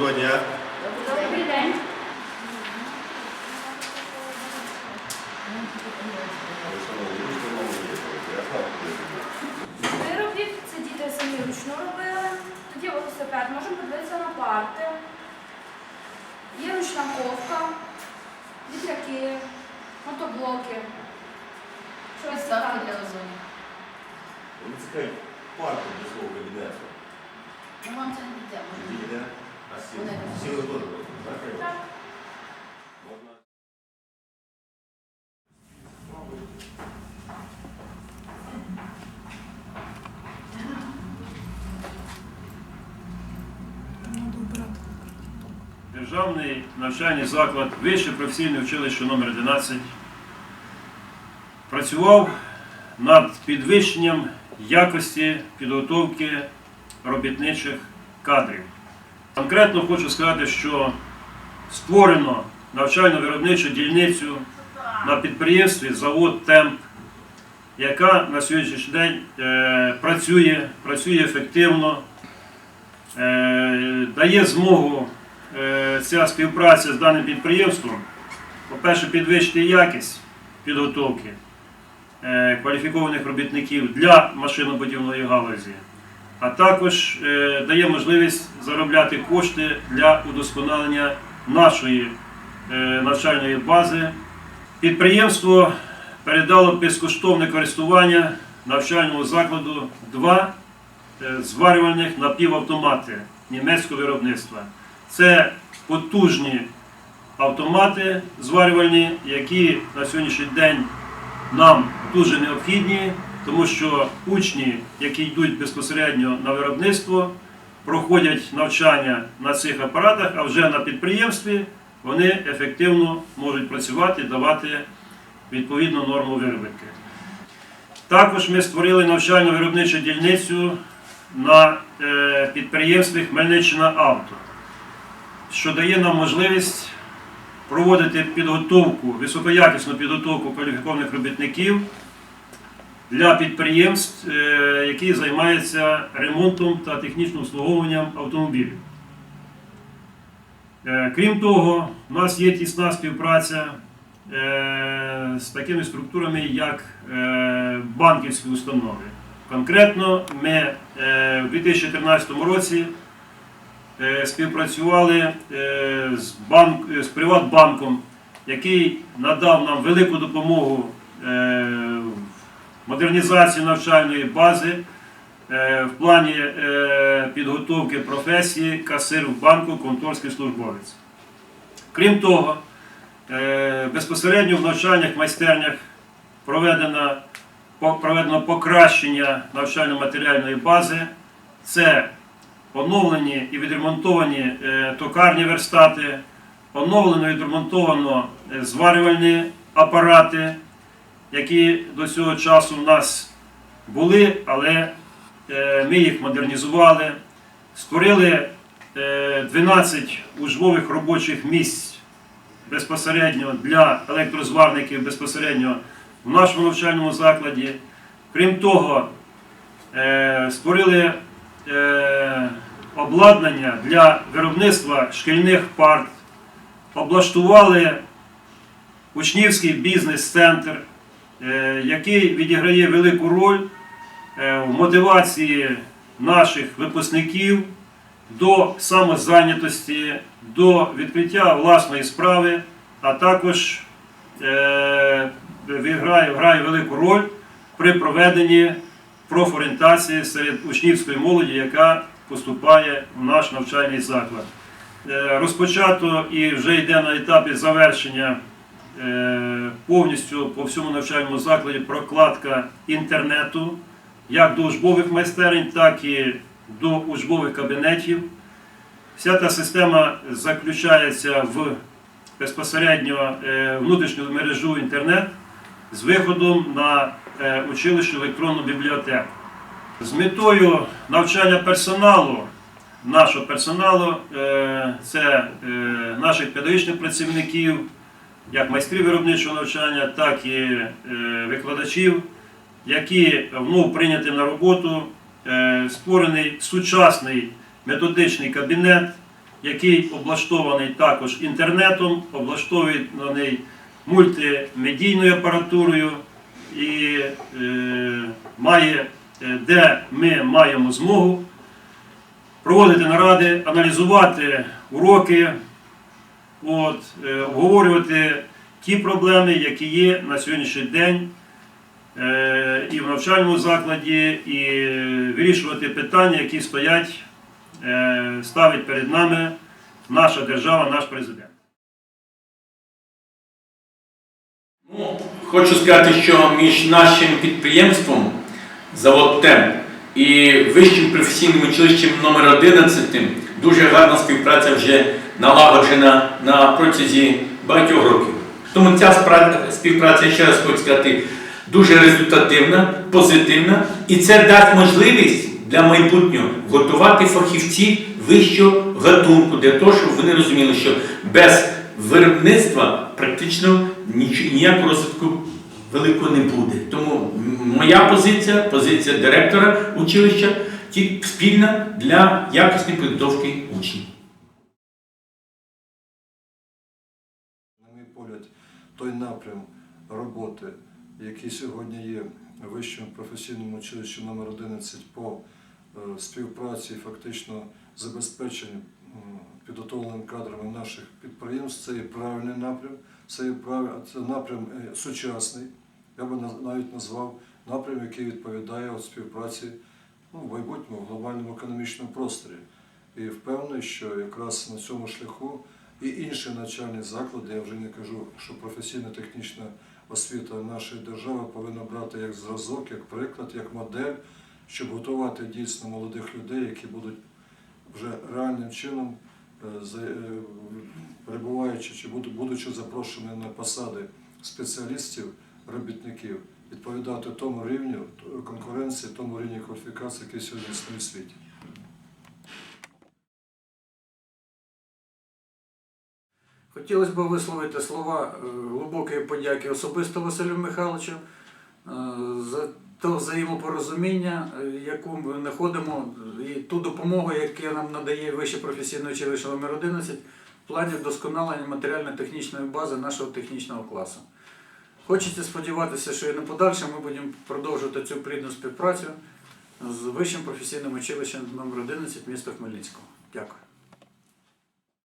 Доброго дня. Добрий день. Виробів це діти самі ручну робили. Тоді велосипед, можемо подивитися на парти. Є ручна ковка, вітряки, мотоблоки. Щось цікаве. для озону. Ви цікаві парку для свого кабінету. Ну, вам це не піде, може. Підійде? А сіли? Так. Державний навчальний заклад Вище професійне училище номер 11 працював над підвищенням якості підготовки робітничих кадрів. Конкретно хочу сказати, що створено навчально-виробничу дільницю на підприємстві завод Темп, яка на сьогоднішній день е, працює, працює ефективно, е, дає змогу е, ця співпраця з даним підприємством, по-перше, підвищити якість підготовки кваліфікованих робітників для машинобудівної галузі, а також е, дає можливість заробляти кошти для удосконалення нашої е, навчальної бази. Підприємство передало безкоштовне користування навчальному закладу два е, зварювальних напівавтомати німецького виробництва. Це потужні автомати зварювальні, які на сьогоднішній день нам дуже необхідні, тому що учні, які йдуть безпосередньо на виробництво, проходять навчання на цих апаратах, а вже на підприємстві вони ефективно можуть працювати, давати відповідну норму виробітки. Також ми створили навчально-виробничу дільницю на е, підприємстві Хмельниччина Авто що дає нам можливість проводити підготовку, високоякісну підготовку кваліфікованих робітників для підприємств, е, які займаються ремонтом та технічним обслуговуванням автомобілів. Е, Крім того, у нас є тісна співпраця е, з такими структурами, як банківські установи. Конкретно ми в 2013 році співпрацювали з, банк, з Приватбанком, який надав нам велику допомогу в модернізації навчальної бази е, в плані е, підготовки професії касир в банку, конторський службовець. Крім того, е, безпосередньо в навчальних майстернях проведено, проведено покращення навчально-матеріальної бази. Це оновлені і відремонтовані токарні верстати, оновлено і відремонтовано зварювальні апарати, які до цього часу в нас були, але е, ми їх модернізували, створили е, 12 учбових робочих місць безпосередньо для електрозварників безпосередньо в нашому навчальному закладі. Крім того, е, створили е, обладнання для виробництва шкільних парт, облаштували учнівський бізнес-центр, е, який відіграє велику роль е, в мотивації наших випускників до самозайнятості, до відкриття власної справи, а також е, грає, грає велику роль при проведенні профорієнтації серед учнівської молоді, яка поступає в наш навчальний заклад. Е, Розпочато і вже йде на етапі завершення е, повністю по всьому навчальному закладі прокладка інтернету як до учбових майстерень, так і до учбових кабінетів. Вся та система заключається в безпосередньо е, внутрішню мережу інтернет з виходом на е, училищну електронну бібліотеку. З метою навчання персоналу, нашого персоналу, е, це е, наших педагогічних працівників, як майстрів виробничого навчання, так і е, викладачів, які вновь прийняті на роботу, е, створений сучасний методичний кабінет, який облаштований також інтернетом, облаштований мультимедійною апаратурою і е, має, де ми маємо змогу проводити наради, аналізувати уроки, от, е, обговорювати ті проблеми, які є на сьогоднішній день е, і в навчальному закладі, і вирішувати питання, які стоять, е, ставить перед нами наша держава, наш президент. Ну, хочу сказати, що між нашим підприємством завод ТЕМ і Вищим професійним училищем номер 11 дуже гарна співпраця вже налагоджена на протязі багатьох років. Тому ця співпраця, ще раз хочу сказати, дуже результативна, позитивна, і це дасть можливість для майбутнього готувати фахівців вищого гатунку для того, щоб вони розуміли, що без виробництва практично ніякого розвитку великого не буде. Тому моя позиція, позиція директора училища, спільна для якісної підготовки учнів. Той напрям роботи, який сьогодні є в Вищому професійному училищі номер 11 по е, співпраці і фактично забезпеченню м, підготовленими кадрами наших підприємств, це є правильний напрям, це є це напрям е, сучасний. Я би навіть назвав напрям, який відповідає співпраці ну, в майбутньому глобальному економічному просторі. І впевнений, що якраз на цьому шляху і інші навчальні заклади, я вже не кажу, що професійно-технічна освіта нашої держави повинна брати як зразок, як приклад, як модель, щоб готувати дійсно молодих людей, які будуть вже реальним чином, е, е, перебуваючи чи будучи запрошені на посади спеціалістів, робітників, відповідати тому рівню конкуренції, тому рівні кваліфікації, який сьогодні існує в світі. Хотілося б висловити слова е, глибокої подяки особисто Василю Михайловичу е, за те взаємопорозуміння, е, яку ми знаходимо, і ту допомогу, яку нам надає Вище професійне училище номер 11 в плані вдосконалення матеріально-технічної бази нашого технічного класу. Хочеться сподіватися, що і на подальше ми будемо продовжувати цю плідну співпрацю з Вищим професійним училищем номер 11 міста Хмельницького. Дякую.